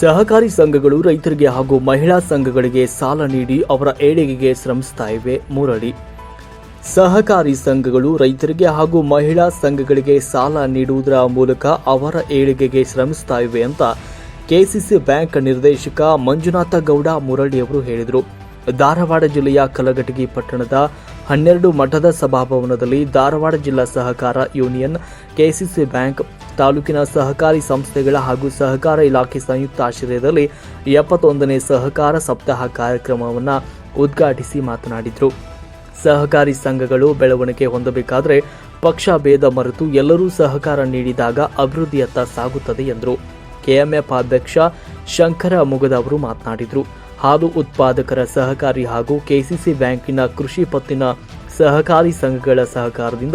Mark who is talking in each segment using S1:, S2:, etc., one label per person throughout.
S1: ಸಹಕಾರಿ ಸಂಘಗಳು ರೈತರಿಗೆ ಹಾಗೂ ಮಹಿಳಾ ಸಂಘಗಳಿಗೆ ಸಾಲ ನೀಡಿ ಅವರ ಏಳಿಗೆಗೆ ಶ್ರಮಿಸ್ತಾ ಇವೆ ಮುರಳಿ ಸಹಕಾರಿ ಸಂಘಗಳು ರೈತರಿಗೆ ಹಾಗೂ ಮಹಿಳಾ ಸಂಘಗಳಿಗೆ ಸಾಲ ನೀಡುವುದರ ಮೂಲಕ ಅವರ ಏಳಿಗೆಗೆ ಶ್ರಮಿಸ್ತಾ ಇವೆ ಅಂತ ಕೆಸಿಸಿ ಬ್ಯಾಂಕ್ ನಿರ್ದೇಶಕ ಮಂಜುನಾಥ ಗೌಡ ಮುರಳಿಯವರು ಹೇಳಿದರು. ಧಾರವಾಡ ಜಿಲ್ಲೆಯ ಕಲಘಟಗಿ ಪಟ್ಟಣದ ಹನ್ನೆರಡು ಮಠದ ಸಭಾಭವನದಲ್ಲಿ ಧಾರವಾಡ ಜಿಲ್ಲಾ ಸಹಕಾರ ಯೂನಿಯನ್ ಕೆಸಿಸಿ ಬ್ಯಾಂಕ್ ತಾಲೂಕಿನ ಸಹಕಾರಿ ಸಂಸ್ಥೆಗಳ ಹಾಗೂ ಸಹಕಾರ ಇಲಾಖೆ ಸಂಯುಕ್ತ ಆಶ್ರಯದಲ್ಲಿ ಎಪ್ಪತ್ತೊಂದನೇ ಸಹಕಾರ ಸಪ್ತಾಹ ಕಾರ್ಯಕ್ರಮವನ್ನು ಉದ್ಘಾಟಿಸಿ ಮಾತನಾಡಿದರು. ಸಹಕಾರಿ ಸಂಘಗಳು ಬೆಳವಣಿಗೆ ಹೊಂದಬೇಕಾದರೆ ಪಕ್ಷ ಭೇದ ಮರೆತು ಎಲ್ಲರೂ ಸಹಕಾರ ನೀಡಿದಾಗ ಅಭಿವೃದ್ಧಿಯತ್ತ ಸಾಗುತ್ತದೆ ಎಂದರು. ಕೆಎಂಎಫ್ ಅಧ್ಯಕ್ಷ ಶಂಕರ ಮುಗದವರು ಮಾತನಾಡಿದರು. ಹಾಲು ಉತ್ಪಾದಕರ ಸಹಕಾರಿ ಹಾಗೂ ಕೆಸಿಸಿ ಬ್ಯಾಂಕಿನ ಕೃಷಿ ಪತ್ತಿನ ಸಹಕಾರಿ ಸಂಘಗಳ ಸಹಕಾರದಿಂದ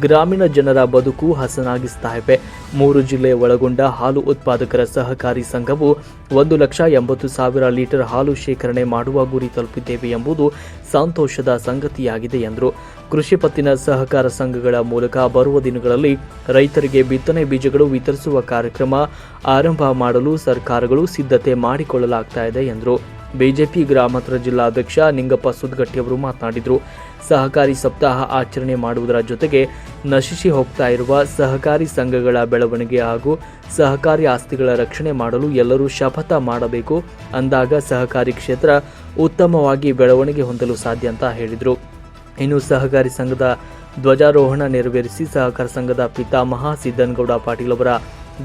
S1: ಗ್ರಾಮೀಣ ಜನರ ಬದುಕು ಹಸನಾಗಿಸ್ತಾ ಇವೆ ಮೂರು ಜಿಲ್ಲೆ ಒಳಗೊಂಡ ಹಾಲು ಉತ್ಪಾದಕರ ಸಹಕಾರಿ ಸಂಘವು ಒಂದು ಲಕ್ಷ ಎಂಬತ್ತು ಸಾವಿರ ಲೀಟರ್ ಹಾಲು ಶೇಖರಣೆ ಮಾಡುವ ಗುರಿ ತಲುಪಿದ್ದೇವೆ ಎಂಬುದು ಸಂತೋಷದ ಸಂಗತಿಯಾಗಿದೆ ಎಂದರು. ಕೃಷಿ ಪತ್ತಿನ ಸಹಕಾರ ಸಂಘಗಳ ಮೂಲಕ ಬರುವ ದಿನಗಳಲ್ಲಿ ರೈತರಿಗೆ ಬಿತ್ತನೆ ಬೀಜಗಳು ವಿತರಿಸುವ ಕಾರ್ಯಕ್ರಮ ಆರಂಭ ಮಾಡಲು ಸರ್ಕಾರಗಳು ಸಿದ್ಧತೆ ಮಾಡಿಕೊಳ್ಳಲಾಗ್ತಾ ಇದೆ ಎಂದರು. ಬಿಜೆಪಿ ಗ್ರಾಮಾಂತರ ಜಿಲ್ಲಾಧ್ಯಕ್ಷ ನಿಂಗಪ್ಪ ಸುದ್ಗಟ್ಟಿ ಅವರು ಮಾತನಾಡಿದರು. ಸಹಕಾರಿ ಸಪ್ತಾಹ ಆಚರಣೆ ಮಾಡುವುದರ ಜೊತೆಗೆ ನಶಿಸಿ ಹೋಗ್ತಾ ಇರುವ ಸಹಕಾರಿ ಸಂಘಗಳ ಬೆಳವಣಿಗೆ ಹಾಗೂ ಸಹಕಾರಿ ಆಸ್ತಿಗಳ ರಕ್ಷಣೆ ಮಾಡಲು ಎಲ್ಲರೂ ಶಪಥ ಮಾಡಬೇಕು ಅಂದಾಗ ಸಹಕಾರಿ ಕ್ಷೇತ್ರ ಉತ್ತಮವಾಗಿ ಬೆಳವಣಿಗೆ ಹೊಂದಲು ಸಾಧ್ಯ ಅಂತ ಹೇಳಿದರು. ಇನ್ನು ಸಹಕಾರಿ ಸಂಘದ ಧ್ವಜಾರೋಹಣ ನೆರವೇರಿಸಿ ಸಹಕಾರ ಸಂಘದ ಪಿತಾಮಹ ಸಿದ್ದನಗೌಡ ಪಾಟೀಲ್ ಅವರ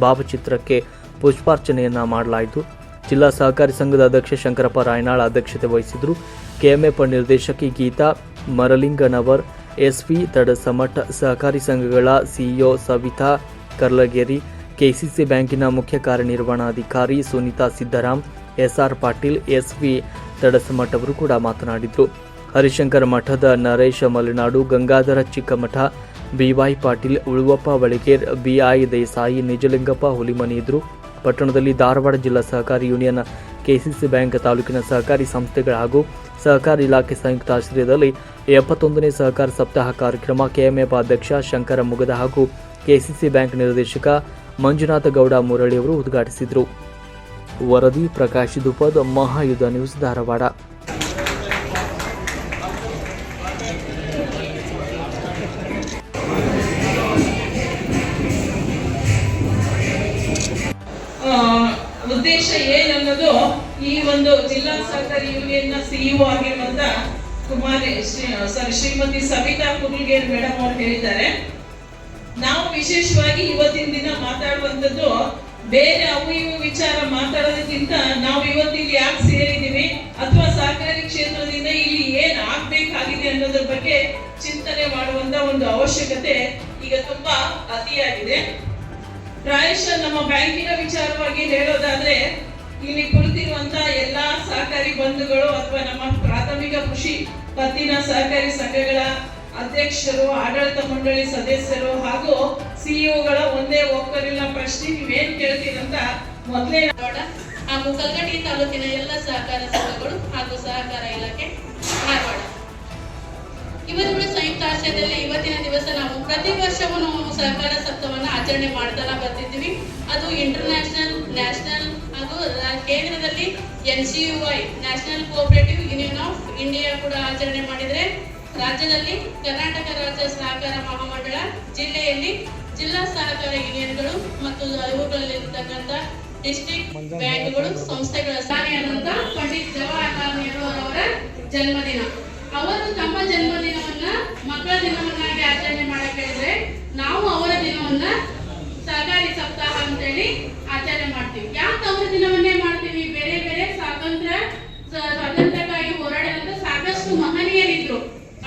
S1: ಭಾವಚಿತ್ರಕ್ಕೆ ಪುಷ್ಪಾರ್ಚನೆಯನ್ನ ಮಾಡಲಾಯಿತು. ಜಿಲ್ಲಾ ಸಹಕಾರಿ ಸಂಘದ ಅಧ್ಯಕ್ಷ ಶಂಕರಪ್ಪ ರಾಯನಾಳ್ ಅಧ್ಯಕ್ಷತೆ ವಹಿಸಿದ್ರು. ಕೆಎಂಎಫ್ ನಿರ್ದೇಶಕಿ ಗೀತಾ ಮರಲಿಂಗನವರ್, ಎಸ್ವಿ ತಡಸಮಠ ಸಹಕಾರಿ ಸಂಘಗಳ ಸಿಇಒ ಸವಿತಾ ಕರ್ಲಗೇರಿ, ಕೆಸಿಸಿ ಬ್ಯಾಂಕಿನ ಮುಖ್ಯ ಕಾರ್ಯನಿರ್ವಹಣಾಧಿಕಾರಿ Sunita Siddaram S R Patil, S V Tadasamath ಅವರು ಕೂಡ ಮಾತನಾಡಿದರು. ಹರಿಶಂಕರ ಮಠದ Naresh Malenadu, Gangadhar Chikkamath B Y Patil, Uluvappa Baliker B I Desai, Nijalingappa Hulimani ಇದ್ರು. ಪಟ್ಟಣದಲ್ಲಿ ಧಾರವಾಡ ಜಿಲ್ಲಾ ಸಹಕಾರಿ ಯೂನಿಯನ್ ಕೆಸಿಸಿ ಬ್ಯಾಂಕ್ ತಾಲೂಕಿನ ಸಹಕಾರಿ ಸಂಸ್ಥೆಗಳ ಹಾಗೂ ಸಹಕಾರಿ ಇಲಾಖೆ ಸಂಯುಕ್ತ ಆಶ್ರಯದಲ್ಲಿ ಎಪ್ಪತ್ತೊಂದನೇ ಸಹಕಾರ ಸಪ್ತಾಹ ಕಾರ್ಯಕ್ರಮ ಕೆಎಂಎಫ್ ಅಧ್ಯಕ್ಷ ಶಂಕರ ಮುಗದ ಹಾಗೂ ಕೆಸಿಸಿ ಬ್ಯಾಂಕ್ ನಿರ್ದೇಶಕ ಮಂಜುನಾಥ ಗೌಡ ಮುರಳಿಯವರು ಉದ್ಘಾಟಿಸಿದರು. ವರದಿ ಪ್ರಕಾಶ್ ದುಪದ್ ಮಹಾಯುಧ ನ್ಯೂಸ್ ಧಾರವಾಡ.
S2: ಉದ್ದೇಶ ಏನನ್ನೋದು ಈ ಒಂದು ಜಿಲ್ಲಾ ಸಹಕಾರಿ ಯೂನಿಯನ್ನ ಸಿಇಒ ಆಗಿರುವಂತ ಕುಮಾರಿ ಸಾರಿ ಶ್ರೀಮತಿ ಸವಿತಾ ಕುರ್ಲ್ಗೇರ್ ಮೇಡಮ್ ಅವರು ಹೇಳಿದ್ದಾರೆ. ನಾವು ವಿಶೇಷವಾಗಿ ಇವತ್ತಿನ ದಿನ ಮಾತಾಡುವಂಥದ್ದು ಬೇರೆ ಅವು ಇವು ವಿಚಾರ ಮಾತಾಡೋದಕ್ಕಿಂತ ನಾವು ಇವತ್ತಿಲ್ಲಿ ಯಾಕೆ ಸೇರಿದ್ದೀವಿ ಅಥವಾ ಸಹಕಾರಿ ಕ್ಷೇತ್ರದಿಂದ ಇಲ್ಲಿ ಏನ್ ಆಗ್ಬೇಕಾಗಿದೆ ಅನ್ನೋದ್ರ ಬಗ್ಗೆ ಚಿಂತನೆ ಮಾಡುವಂತ ಒಂದು ಅವಶ್ಯಕತೆ ಈಗ ತುಂಬಾ ಅತಿಯಾಗಿದೆ. ಪ್ರಾಯಶಃ ನಮ್ಮ ಬ್ಯಾಂಕಿನ ವಿಚಾರವಾಗಿ ಹೇಳೋದಾದ್ರೆ, ಇಲ್ಲಿ ಕುಳಿತಿರುವಂತ ಎಲ್ಲಾ ಸಹಕಾರಿ ಬಂಧುಗಳು ಅಥವಾ ನಮ್ಮ ಪ್ರಾಥಮಿಕ ಕೃಷಿ ಪತ್ತಿನ ಸಹಕಾರಿ ಸಂಘಗಳ ಅಧ್ಯಕ್ಷರು, ಆಡಳಿತ ಮಂಡಳಿ ಸದಸ್ಯರು ಹಾಗೂ ಸಿಇಒಗಳ ಒಂದೇ ಒಕ್ಕಲಿನ ಪ್ರಶ್ನೆ ನೀವೇನ್ ಕೇಳ್ತೀರಂತ ಮೊದಲೇ
S3: ನೋಡ, ಹಾಗೂ ಕಲ್ಕಟ್ಟಿ ತಾಲೂಕಿನ ಎಲ್ಲ ಸಹಕಾರ ಸಂಘಗಳು ಹಾಗೂ ಸಹಕಾರ ಇಲಾಖೆ ಧಾರವಾಡ. ಇವರುಗಳ ಸಂಯುಕ್ತ ಆಶ್ರಯದಲ್ಲಿ ಇವತ್ತಿನ ದಿವಸ ನಾವು ಪ್ರತಿ ವರ್ಷವೂ ನಾವು ಸಹಕಾರ ಸಪ್ತಾಹವನ್ನು ಆಚರಣೆ ಮಾಡ್ತಾ ಬರ್ತಿದ್ದೀವಿ. ಅದು ಇಂಟರ್ನ್ಯಾಷನಲ್ ನ್ಯಾಷನಲ್ ಹಾಗೂ ಕೇಂದ್ರದಲ್ಲಿ N C U I national cooperative union of India ಕೂಡ ಆಚರಣೆ ಮಾಡಿದರೆ ರಾಜ್ಯದಲ್ಲಿ ಕರ್ನಾಟಕ ರಾಜ್ಯ ಸಹಕಾರ ಮಹಾಮಂಡಳ ಜಿಲ್ಲೆಯಲ್ಲಿ ಜಿಲ್ಲಾ ಸಹಕಾರ ಯೂನಿಯನ್ಗಳು ಮತ್ತು ಇವುಗಳಲ್ಲಿರ್ತಕ್ಕಂಥ ಡಿಸ್ಟ್ರಿಕ್ಟ್ ಬ್ಯಾಂಕ್ಗಳು, ಸಂಸ್ಥೆಗಳ ಸಹಾಯ ಪಂಡಿತ್ ಜವಾಹರ್ಲಾಲ್ ನೆಹರು ಅವರ ಜನ್ಮದಿನ. ಅವರು ತಮ್ಮ ಜನ್ಮದಿನವನ್ನ ಮಕ್ಕಳ ದಿನವನ್ನಾಗಿ ಆಚರಣೆ ಮಾಡಕ್ಕೆ ಹೇಳಿದ್ರೆ ನಾವು ಅವರ ದಿನವನ್ನ ಸಹಕಾರಿ ಸಪ್ತಾಹ ಅಂತೇಳಿ ಆಚರಣೆ ಮಾಡ್ತೀವಿ. ಯಾಕೆ ಅವರ ದಿನವನ್ನೇ ಮಾಡ್ತೀವಿ? ಬೇರೆ ಬೇರೆ ಸ್ವಾತಂತ್ರ್ಯ ಸ್ವಾತಂತ್ರ್ಯಕ್ಕಾಗಿ ಹೋರಾಡಿದಂತ ಸಾಕಷ್ಟು ಮಹನೀಯರಿದ್ರು.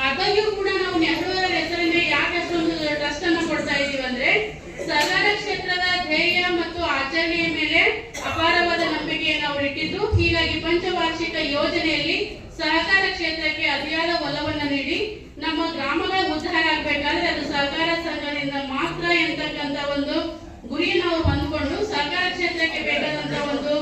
S3: ಆದಾಗ್ಯೂ ಕೂಡ ನಾವು ನೆಹರು ಅವರ ಹೆಸರಿನ ಯಾಕೆ ಅಷ್ಟೊಂದು ಟ್ರಸ್ಟ್ ಅನ್ನ ಕೊಡ್ತಾ ಇದೀವಿ ಅಂದ್ರೆ ಸಹಕಾರ ಕ್ಷೇತ್ರದ ಧ್ಯೇಯ ಮತ್ತು ಆಚರಣೆಯ ಮೇಲೆ ಅಪಾರವಾದ ನಂಬಿಕೆಯನ್ನು ಅವರು ಇಟ್ಟಿದ್ದು ಹೀಗಾಗಿ ಪಂಚವಾರ್ಷಿಕ ಯೋಜನೆಯಲ್ಲಿ ಸಹಕಾರ ಕ್ಷೇತ್ರಕ್ಕೆ ಅತಿಯಾದ ಒಲವನ್ನ ನೀಡಿ ನಮ್ಮ ಗ್ರಾಮಗಳ ಉದ್ಧಾರ ಆಗ್ಬೇಕಾದ್ರೆ ಅದು ಸಹಕಾರ ಸಂಘದಿಂದ ಮಾತ್ರ ಎಂತಕ್ಕಂತ ಒಂದು ಗುರಿ ನಾವು ಹೊಂದ್ಕೊಂಡು ಸಹಕಾರ ಕ್ಷೇತ್ರಕ್ಕೆ ಬೇಕಾದಂತ ಒಂದು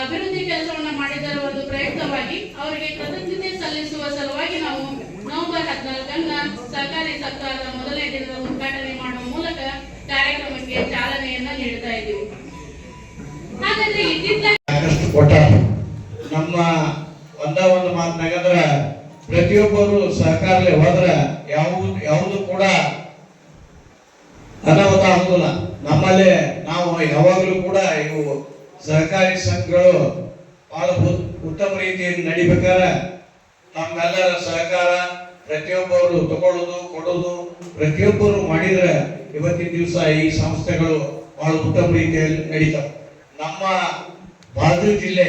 S3: ಅಭಿವೃದ್ಧಿ ಕೆಲಸವನ್ನ ಮಾಡಿದರ ಒಂದು ಪ್ರಯುಕ್ತವಾಗಿ ಅವರಿಗೆ ಕೃತಜ್ಞತೆ ಸಲ್ಲಿಸುವ ಸಲುವಾಗಿ ನಾವು ನವೆಂಬರ್ ಹದಿನಾಲ್ಕನ್ನ ಸಹಕಾರಿ ಸಪ್ತಾಹದ ಮೊದಲನೇ ದಿನದ ಉದ್ಘಾಟನೆ ಮಾಡುವ ಮೂಲಕ ಕಾರ್ಯಕ್ರಮಕ್ಕೆ ಚಾಲನೆಯನ್ನ ನೀಡ್ತಾ ಇದ್ದೀವಿ. ಹಾಗಾದ್ರೆ ಇತ್ತಿತ್ತ
S4: ಕೊಟ್ಟಾರ ನಮ್ಮ ಒಂದ ಒಂದು ಮಾತನಾಗಂದ್ರ ಪ್ರತಿಯೊಬ್ಬರು ಸಹಕಾರಲೆ ಹೋದ್ರ ಯಾವುದು ಯಾವುದು ಕೂಡ ಅನಾಹುತ ಆಗುದಿಲ್ಲ. ನಮ್ಮಲ್ಲೇ ನಾವು ಯಾವಾಗಲೂ ಕೂಡ ಇವು ಸಹಕಾರಿ ಸಂಘಗಳು ಬಹಳ ಉತ್- ಉತ್ತಮ ರೀತಿಯಲ್ಲಿ ನಡಿಬೇಕಾದ್ರೆ ತಮ್ಮೆಲ್ಲರ ಸಹಕಾರ ಪ್ರತಿಯೊಬ್ಬರು ತಗೊಳ್ಳೋದು, ಕೊಡೋದು, ಪ್ರತಿಯೊಬ್ಬರು ಮಾಡಿದ್ರೆ ಇವತ್ತಿನ ದಿವಸ ಈ ಸಂಸ್ಥೆಗಳು ಬಹಳ ಉತ್ತಮ ರೀತಿಯಲ್ಲಿ ನಡೀತಾವೆ. ನಮ್ಮ ಬಾಜು ಜಿಲ್ಲೆ,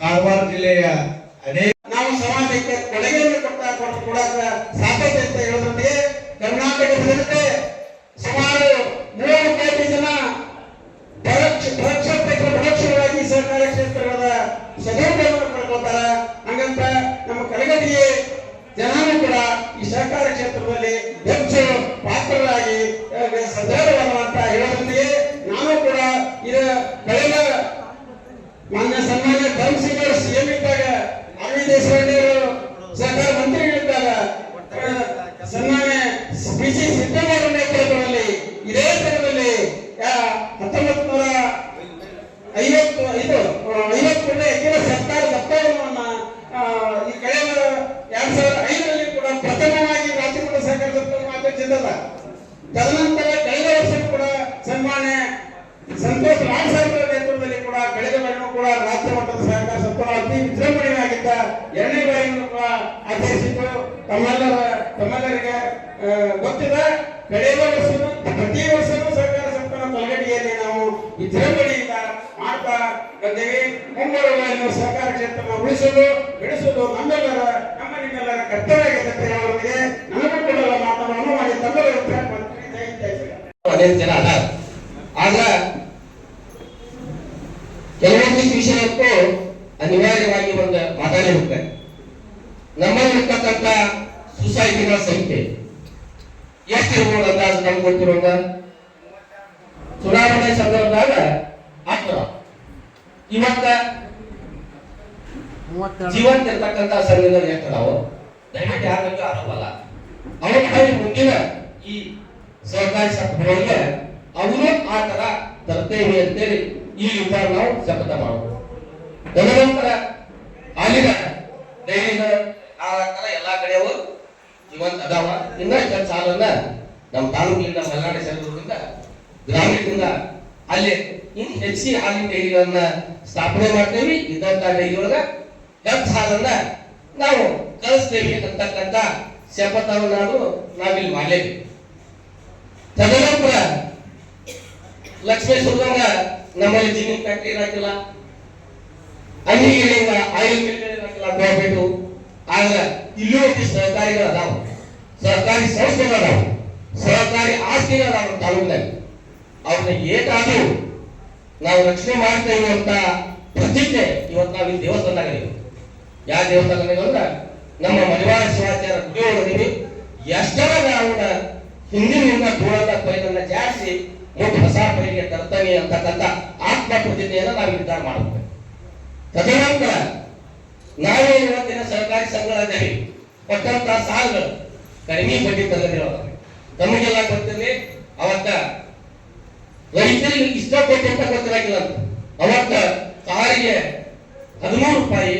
S4: ಕಾರವಾರ ಜಿಲ್ಲೆಯ ಅನೇಕ
S5: ನಾವು ಸಮಾಜಕ್ಕೆ ಕೊಡುಗೆಯನ್ನು ಕೊಟ್ಟ ಕೊಟ್ಟು ಕೊಡಕ ಸಾಧ್ಯತೆ ಅಂತ ಹೇಳೋದೊಂದಿಗೆ ಕರ್ನಾಟಕದಲ್ಲಿ ಸುಮಾರು ಮೂರು ಕೋಟಿ ಜನ ಪರೋಕ್ಷವಾಗಿ ಸರ್ಕಾರ ಕ್ಷೇತ್ರಗಳ ಸದುಪಯೋಗವನ್ನು ಪಡ್ಕೊಳ್ತಾರೆ ಹಂಗಂತ ನಮ್ಮ ಕಲಗಟ್ಟಿಗೆ ಜನರು ಕೂಡ ಈ ಸಹಕಾರ ಕ್ಷೇತ್ರದಲ್ಲಿ ಹೆಚ್ಚು ಪಾತ್ರರಾಗಿ ಸದೃಢವಾದ ಅಂತ ಹೇಳೋದೊಂದಿಗೆ ನಾನು ಕೂಡ ಇದರ ಕಳೆದ ಮಾನ್ಯ ಅರವಿಂದ್ ಕ್ಷೇತ್ರ ಉಳಿಸಲು ಬೆಳೆಸಲು ನಮ್ಮೆಲ್ಲರ ನಮ್ಮ ನಿಮ್ಮೆಲ್ಲರ ಕರ್ತವ್ಯ ಹೇಳೋರಿಗೆ ನನಗೂ ಕೂಡ ಮಾತನ್ನು ಮಾಡಿ ತಂದರು ಉತ್ತರ ಮಾಡ್ತೀನಿ. ಜೈ ಹಿಂದ್, ಜೈ ಶ್ರೀರಾಮ್.
S6: ಅನೇಕ ಜನ ಅದಾರ ಆದ್ರ ಕೆಲವೊಂದಿಷ್ಟು ವಿಷಯಕ್ಕೂ ಅನಿವಾರ್ಯವಾಗಿ ಒಂದು ಮಾತಾಡಿ ಹೋಗ್ತಾರೆ ನಮ್ಮಲ್ಲಿರ್ತಕ್ಕಂಥ ಸೊಸೈಟಿಗಳ ಸಂಖ್ಯೆ ಎಷ್ಟಿರ್ಬೋದು ಅಂದಾಜು ನಮ್ಗೆ ಗೊತ್ತಿರೋಂಗ ಚುನಾವಣೆ ಸಂದರ್ಭದಾಗ ಹತ್ತು. ಇವತ್ತ ಜೀವಂತ ಇರ್ತಕ್ಕಂಥ ಸಂಘಗಳು ಅದಾವು ದಯವಿಟ್ಟು ಯಾರಿಗೂ ಆರೋಪಲ್ಲ ಅವ್ರ ಕೈ ಮುಂದಿನ ಈ ಸರ್ಕಾರಿ ಸಂಘಗಳಿಗೆ ಅವರು ಆ ತರ ತರ್ತೇವೆ ಅಂತೇಳಿ ಈ ವಿಚಾರ ನಾವು ಶಪಥ ಮಾಡಬಹುದು ತದನಂತರ ಅಲ್ಲಿನ ಡೈರಿನ ಆ ತರ ಎಲ್ಲಾ ಕಡೆಯವರು ಜೀವಂತ ಅದಾವ. ಇನ್ನ ಸಾಲನ್ನ ನಮ್ಮ ತಾಲೂಕಿನಿಂದ ಮಲೆನಾಡು ಸೇರಿದ್ರಿಂದ ಗ್ರಾಮೀಣದಿಂದ ಅಲ್ಲಿ ಇನ್ ಹೆಚ್ಚಿ ಹಾಲಿನ ಡೈರಿಗಳನ್ನ ಸ್ಥಾಪನೆ ಮಾಡ್ತೇವೆ. ಇದ್ದಂತ ಡೈರಿ ಒಳಗ ಹಾಲನ್ನ ನಾವು ಕಳಿಸ್ತೇವೆ ಅಂತಕ್ಕಂಥ ಶಪಥವನ್ನಾದ್ರೂ ನಾವಿಲ್ಲಿ ಮಾಡಲೇಬೇಕು. ತದನಂತರ ಲಕ್ಷ್ಮೇಶ್ವರದಂಗ ನಮ್ಮಲ್ಲಿ ಜಿನ್ನಿಂಗ್ ಫ್ಯಾಕ್ಟರಿ ಇರಾಕಿಲ್ಲ ಅಂಗಿಗಳಿಂದ ಆಯಿಲ್ ಮಿಲ್ ಇರಾಕಿಲ್ಲ ಗೋಬಿಟ್ಟು ಆದ್ರೆ ಇಲ್ಲೂ ಒಂದಿಷ್ಟು ಸಹಕಾರಿಗಳು ಅದಾವ. ಸಹಕಾರಿ ಸಂಸ್ಥೆಗಳು ಅದಾವ. ಸಹಕಾರಿ ಆಸ್ತಿಗಳು ಅದಾವ ತಾಲೂಕಿನಲ್ಲಿ. ಅವ್ರನ್ನ ಏಟಾದ್ರೂ ನಾವು ರಕ್ಷಣೆ ಮಾಡ್ತೇವೆ ಅಂತ ಪ್ರತಿಜ್ಞೆ ಇವತ್ತು ನಾವು ಈ ದೇವಸ್ಥಾನದಾಗ ಯಾವ ದೇವಸ್ಥಾನದಾಗ ಅಂದ್ರೆ ನಮ್ಮ ಮಡಿವಾಳ ಶಿವಾಚಾರ್ಯ ಗುಡಿ ಒಳಗದೀವಿ ಎಷ್ಟರ ನಾವು ಹಿಂದಿನಿಂದ ಧೂಳನ್ನ ಪೈರನ್ನ ಜಾಸ್ತಿ ಮುಟ್ಟು ಹೊಸ ಪೈರಿಗೆ ತರ್ತೇವೆ ಅಂತಕ್ಕಂಥ ಆತ್ಮ ಪ್ರತಿಜ್ಞೆಯನ್ನು ನಾವು ನಿರ್ಧಾರ ಮಾಡಬೇಕು. ತದನಂತರ ನಾವೇ ಇವತ್ತಿನ ಸಹಕಾರಿ ಸಂಘಗಳಲ್ಲಿ ಕೊಟ್ಟಂತ ಸಾಲಗಳು ಕಡಿಮೆ ಬಡ್ಡಿ ತಗದಿರೋದು. ತಮಗೆಲ್ಲ ಗೊತ್ತಿರಲಿ, ಅವತ್ತ ರೈತರಿಗೆ ಇಷ್ಟ ಕೊಟ್ಟಂತ ಗೊತ್ತಿರಾಗಿಲ್ಲ ಅಂತ ಅವತ್ತ ಸಾರಿಗೆ ಹದಿಮೂರು ರೂಪಾಯಿ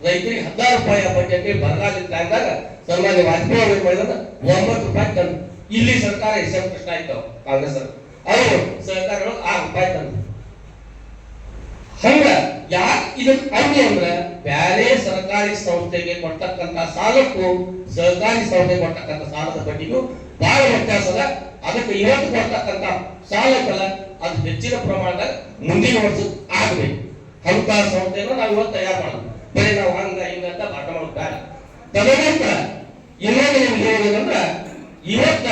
S6: ರೈತರಿಗೆ ಹದಿನಾರು ರೂಪಾಯಿ ಬಜೆಟ್ ಇದ್ದಾಗ ಟೈಮ್ದಾಗ ಸನ್ಮಾನ್ಯ ವಾಜಪೇಯಿ ಅವರು ಮಾಡಿದ ಒಂಬತ್ತು ರೂಪಾಯಿ ತಂದು ಇಲ್ಲಿ ಸರ್ಕಾರ ಹೆಸರು ಕೃಷ್ಣ ಆಯ್ತು ಕಾಂಗ್ರೆಸ್ ಅವರು. ಸರ್ಕಾರ ಆರು ರೂಪಾಯಿ ತಂದು ಹಂಗ ಯಾಕೆ ಇದನ್ನ ಅಂಗಿ ಅಂದ್ರ ಬ್ಯಾರೆ ಸರ್ಕಾರಿ ಸಂಸ್ಥೆಗೆ ಕೊಡ್ತಕ್ಕಂತ ಸಾಲಕ್ಕೂ ಸರ್ಕಾರಿ ಸಂಸ್ಥೆ ಕೊಡ್ತಕ್ಕಂತ ಸಾಲದ ಬಡ್ಡಿಗೂ ಬಹಳ ವ್ಯತ್ಯಾಸ ಅದ ಅದಕ್ಕೆ ಇವತ್ತು ಕೊಡ್ತಕ್ಕಂತ ಸಾಲಕ್ಕಲ್ಲ ಅದು ಹೆಚ್ಚಿನ ಪ್ರಮಾಣದಾಗ ಮುಂದಿನ ವರ್ಷ ಆಗಬೇಕು. ಅಂತ ಸಂಸ್ಥೆಯನ್ನು ನಾವು ಇವತ್ತು ತಯಾರು ಮಾಡೋದು. ಬರೀ ನಾವು ಹಂಗ ಹಿಂಗ ಅಂತ ಪಾಠ ಮಾಡೋದು ಬೇಡ ತದನಂತರ ಇನ್ನೊಂದು ನಿಮ್ಗೆ ಹೇಳೋದಂದ್ರ ಇವತ್ತ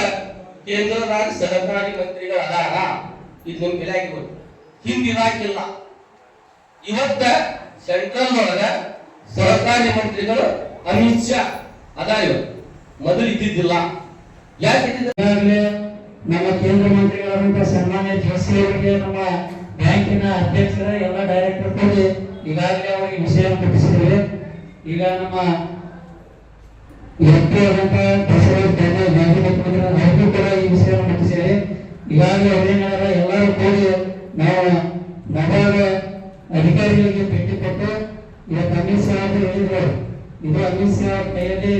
S6: ಕೇಂದ್ರದಾಗ ಸಹಕಾರಿ ಮಂತ್ರಿಗಳು ಅದಾರ ಇದು ನಿಮ್ಗೆ ಗೊತ್ತು ಹಿಂದಿರಾಕಿಲ್ಲ ಇವತ್ತ ಸೆಂಟ್ರಲ್ ಒಳಗ ಸಹಕಾರಿ ಮಂತ್ರಿಗಳು ಅಮಿತ್ ಶಾ ಅದಾರ ಮೊದಲು ಇದ್ದಿದ್ದಿಲ್ಲ. ಯಾಕೆ?
S5: ನಮ್ಮ ಕೇಂದ್ರ ಮಂತ್ರಿಗಳಾದಂತಹ ಸನ್ಮಾನ್ಯ ಜೋಶಿ ಅವರಿಗೆ ನಮ್ಮ ಬ್ಯಾಂಕಿನ ಅಧ್ಯಕ್ಷರ ಎಲ್ಲ ಡೈರೆಕ್ಟರ್ ಕೂಡಿ ಈಗಾಗಲೇ ಅವರಿಗೆ ವಿಷಯ ಮುಟ್ಟಿಸಿದ್ದೇವೆ ಈಗ ನಮ್ಮ ಎಂಪಿ ಆದಂತಹ ಬಸವರಾಜ ಮಾಜಿ ಅವ್ರಿಗೂ ಕೂಡ ಈ ವಿಷಯವನ್ನು ಮುಟ್ಟಿಸಿದೆ ಈಗಾಗಲೇ ಅವರೇನಾರ ಎಲ್ಲರೂ ಕೂಡಿ ನಾವು ನಗರದ
S7: ಅಧಿಕಾರಿಗಳಿಗೆ ಭೇಟಿ ಕೊಟ್ಟು ಇವತ್ತು ಅಮಿತ್ ಶಾ ಅವರು ಹೇಳಿದ್ರು. ಇದು ಅಮಿತ್ ಶಾ ಕೈಯಲ್ಲಿ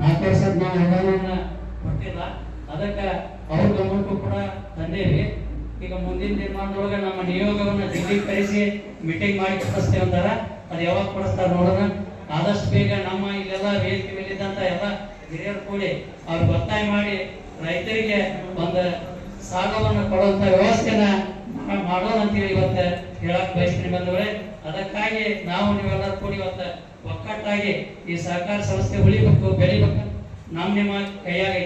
S7: ನಾಲ್ಕು ವರ್ಷದ ನಾವು ಅನುದಾನವನ್ನ ಕೊಟ್ಟಿಲ್ಲ. ಅದಕ್ಕೆ ಅವ್ರ ಗಮನಕ್ಕೂ ಕೂಡ ತಂದೇವಿ ಈಗ ಮುಂದಿನ ದಿನಮಾನದೊಳಗೆ ನಮ್ಮ ನಿಯೋಗವನ್ನು ನಿಯೋಗವನ್ನ ಕರೆಸಿ ಮೀಟಿಂಗ್ ಮಾಡಿ ಕೊಡಿಸ್ತೇವೆ ಅಂತಾರ. ಅದು ಯಾವಾಗ ಕೊಡಿಸ್ತಾರ ನೋಡೋಣ. ಆದಷ್ಟು ಬೇಗ ನಮ್ಮ ಇಲ್ಲೆಲ್ಲ ವೇದಿಕೆ ಮೇಲಿದ್ದಂತ ಎಲ್ಲ ಹಿರಿಯರು ಕೂಡಿ ಅವ್ರು ಒತ್ತಾಯ ಮಾಡಿ ರೈತರಿಗೆ ಒಂದು ಸಾಲವನ್ನು ಕೊಡುವಂತ ವ್ಯವಸ್ಥೆನ ಮಾಡೋದಂತೇಳಿ ಇವತ್ತು ಹೇಳಕ್ ಬಯಸ್ತೀನಿ ಬಂದವಳೆ ಅದಕ್ಕಾಗಿ ನಾವು ನೀವೆಲ್ಲರೂ ಕೂಡಿ ಇವತ್ತು ಒಕ್ಕಟ್ಟಾಗಿ ಈ ಸಹಕಾರ ಸಂಸ್ಥೆ ಉಳಿಬೇಕು, ಬೆಳಿಬೇಕು. ನಮ್ಮ ನಿಮ್ಮ ಕೈಯಾಗಿ.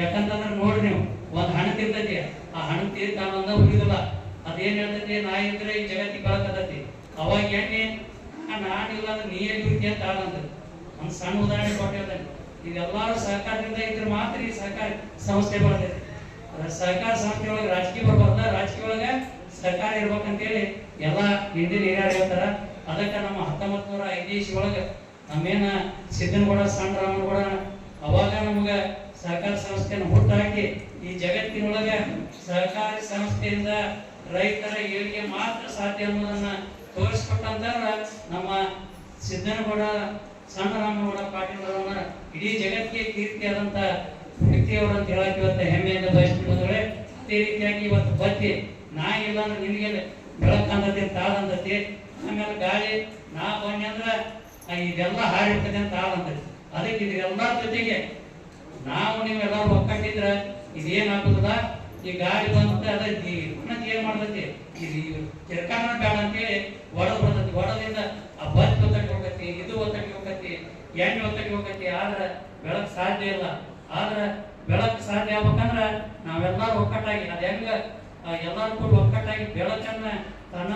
S7: ಯಾಕಂತಂದ್ರೆ ನೋಡ್ರಿ ನೀವು, ಒಂದ್ ಹಣ ತಿರ್ತೈತಿ. ಆ ಹಣ ತೀರ್ಥ ಅನ್ನೋದ ಉಳಿದಿಲ್ಲ. ಅದೇನ್ ಹೇಳ್ತೈತಿ? ನಾ ಇದ್ರೆ ಈ ಜಗತ್ತಿಗೆ ಬೆಳಕತೈತಿ ಅವಾಗ ಎಣ್ಣೆ ಇಲ್ಲ ಅಂದ್ರೆ ನೀ ಎಲ್ಲಿ ಅಂತ ಆಡಂತ ಒಂದ್ ಸಣ್ಣ ಉದಾಹರಣೆ ಕೊಟ್ಟಿರ್ತೇನೆ ಇದೆಲ್ಲರೂ ಸಹಕಾರದಿಂದ ಇದ್ರೆ ಮಾತ್ರ ಈ ಸಹಕಾರ ಸಂಸ್ಥೆ ಬರ್ತೈತಿ ಸಹಕಾರ ಸಂಸ್ಥೆ ಒಳಗೆ ರಾಜಕೀಯ ಬರ್ಬಾರ್ದ ರಾಜಕೀಯ ಒಳಗೆ ಸರ್ಕಾರ ಇರ್ಬೇಕಂತೇಳಿ ಎಲ್ಲ ಹಿಂದಿನ ಹಿರಿಯರು ಹೇಳ್ತಾರ. ಅದಕ್ಕೆ ನಮ್ಮ ಹತ್ತೊಂಬತ್ ನೂರ ಐದೇಶಿ ಒಳಗೆ ನಮ್ಮೇನ ಸಿದ್ದನಗೌಡ ಸಣ್ಣ ಕೂಡ ಅವಾಗ ನಮಗ ಸಹಕಾರ ಸಂಸ್ಥೆಯನ್ನು ಹುಟ್ಟಾಕಿ ಈ ಜಗತ್ತಿನೊಳಗೆ ಸಹಕಾರಿ ಸಂಸ್ಥೆಯಿಂದ ರೈತರ ಏಳಿಗೆ ಮಾತ್ರ ಸಾಧ್ಯ ಅನ್ನೋದನ್ನ ತೋರಿಸ್ಕೊಟ್ಟಂತ ನಮ್ಮ ಸಿದ್ದನಗೌಡ ಸಣ್ಣ ರಾಮನಗೌಡ ಪಾಟೀಲ್ ಅವರನ್ನ ಇಡೀ ಜಗತ್ತಿಗೆ ಕೀರ್ತಿಯಾದಂತ ವ್ಯಕ್ತಿಯವರು ಅಂತ ಹೇಳಕ್ ಇವತ್ತು ಹೆಮ್ಮೆಯಿಂದ ಬಯಸ್ಕೊಂಡ್ರೆ ಅದೇ ರೀತಿಯಾಗಿ ಇವತ್ತು ಬತ್ತಿ ನಾ ಇಲ್ಲ ಅಂದ್ರೆ ನಿನಗೆ ಬೆಳಕಂದತಿ ತಾಳಂದತಿ ಆಮೇಲೆ ಗಾಳಿ ನಾ ಬನ್ನಿ ಅಂದ್ರೆ ಇದೆಲ್ಲ ಹಾರಿರ್ತದೆ ಅಂತ ತಾಳಂತತಿ ಅದಕ್ಕೆ ಇದೆಲ್ಲ ಜೊತೆಗೆ ನಾವು ನೀವೆಲ್ಲರೂ ಒಕ್ಕಟ್ಟಿದ್ರ ಇದೇನಾಗ್ತದ ಈ ಗಾಳಿ ಬಂತ ಅದ ಉನ್ನತಿ ಏನ್ ಮಾಡ್ತೈತಿ ಚಿರ್ಕಾನ ಬೇಡ ಅಂತೇಳಿ ಒಡದ್ ಬರ್ತೈತಿ ಒಡದಿಂದ ಆ ಬತ್ ಒತ್ತಡಿ ಹೋಗತಿ ಇದು ಒತ್ತಡಿ ಹೋಗತಿ ಎಣ್ಣೆ ಒತ್ತಕ್ಕೆ ಹೋಗತಿ ಆದ್ರ ಬೆಳಕ್ ಸಾಧ್ಯ ಇಲ್ಲ. ಆದ್ರ ಬೆಳಕ್ ಸಾಧ್ಯ ಆಗ್ಬೇಕಂದ್ರ ನಾವೆಲ್ಲರೂ ಒಕ್ಕಟ್ಟಾಗಿ ಅದ ಹೆಂಗ ಎಲ್ಲರೂ ಕೂಡ ಒಕ್ಕಟ್ಟಾಗಿ ಬೆಳಕನ್ನ ತನ್ನ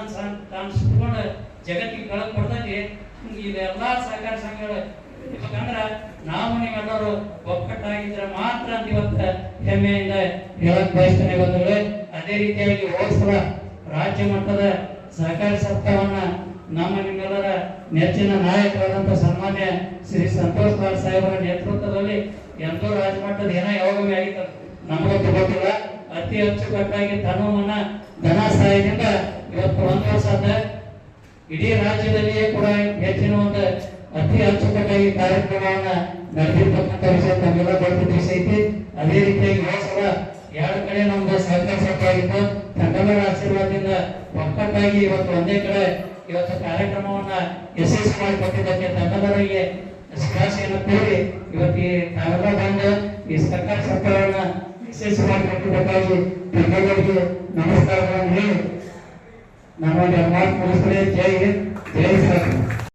S7: ತಾನು ಸುಟ್ಕೊಂಡು ಜಗತ್ತಿಗೆ ಬೆಳಕು ಕೊಡ್ತೈತಿ ಇದೆಲ್ಲ ಸಹಕಾರ ಸಂಘಗಳು ಯಾಕಂದ್ರ ನಾವು ನೀವೆಲ್ಲರೂ ಒಕ್ಕಟ್ಟಾಗಿದ್ರೆ ಮಾತ್ರ ಇವತ್ತ ಹೆಮ್ಮೆಯಿಂದ ಹೇಳಕ್ ಬಯಸ್ತೇನೆ ಅದೇ ರೀತಿಯಾಗಿ ಹೋದ ರಾಜ್ಯ ಮಟ್ಟದ ಸಹಕಾರಿ ಸಪ್ತಾಹವನ್ನ ನಮ್ಮ ನಿಮ್ಮೆಲ್ಲರ ನೆಚ್ಚಿನ ನಾಯಕರಾದಂತ ಸನ್ಮಾನ್ಯ ಶ್ರೀ ಸಂತೋಷ್ ಲಾಲ್ ಸಾಹೇಬರ ನೇತೃತ್ವದಲ್ಲಿ ಎಂತೋ ರಾಜಮಟ್ಟದ ಏನೋ ಯಾವಾಗಲೂ ಆಗಿತ್ತು. ನಮಗಂತೂ ಗೊತ್ತಿಲ್ಲ. ಅತಿ ಅಚ್ಚುಕಟ್ಟಾಗಿ ತನುವನ್ನ ಧನ ಸಹಾಯದಿಂದ ಇವತ್ತು ಒಂದು ವರ್ಷದ ಇಡೀ ರಾಜ್ಯದಲ್ಲಿಯೇ ಕೂಡ ಹೆಚ್ಚಿನ ಒಂದು ಅತಿ ಅಚ್ಚುಕಟ್ಟಾಗಿ ಕಾರ್ಯಕ್ರಮವನ್ನ ನಡೆದಿರ್ತಕ್ಕಂಥ ವಿಷಯ ತಮ್ಮೆಲ್ಲ ಗೊತ್ತಿದ್ದ ವಿಷಯ ಐತಿ ಅದೇ ರೀತಿಯಾಗಿ ಹೋದ ಸಲ ಎರಡು ಕಡೆ ನಮ್ದು ಸಹಕಾರ ಸಭೆಯಾಗಿತ್ತು ತಮ್ಮೆಲ್ಲರ ಆಶೀರ್ವಾದದಿಂದ ಒಕ್ಕಟ್ಟಾಗಿ ಇವತ್ತು ಒಂದೇ ಕಡೆ ಇವತ್ತು ಕಾರ್ಯಕ್ರಮವನ್ನ ಯಶಸ್ವಿ ಕೊಟ್ಟಿದ್ದಕ್ಕೆ ತಮ್ಮೆಲ್ಲರಿಗೆ ಶುಭಾಶಯನ ಕೋರಿ ಇವತ್ತು ಈ ಬಂದು ಈ ಸರ್ಕಾರ ಸರ್ಕಾರವನ್ನ ಯಶಸ್ವಿ ಕೊಟ್ಟಿದ್ದಕ್ಕಾಗಿ ತಮ್ಮೆಲ್ಲರಿಗೆ ನಮಸ್ಕಾರಗಳನ್ನು ಹೇಳಿ. ನಮ್ಮ ಮಾತು ಜೈ ಹಿಂದ್.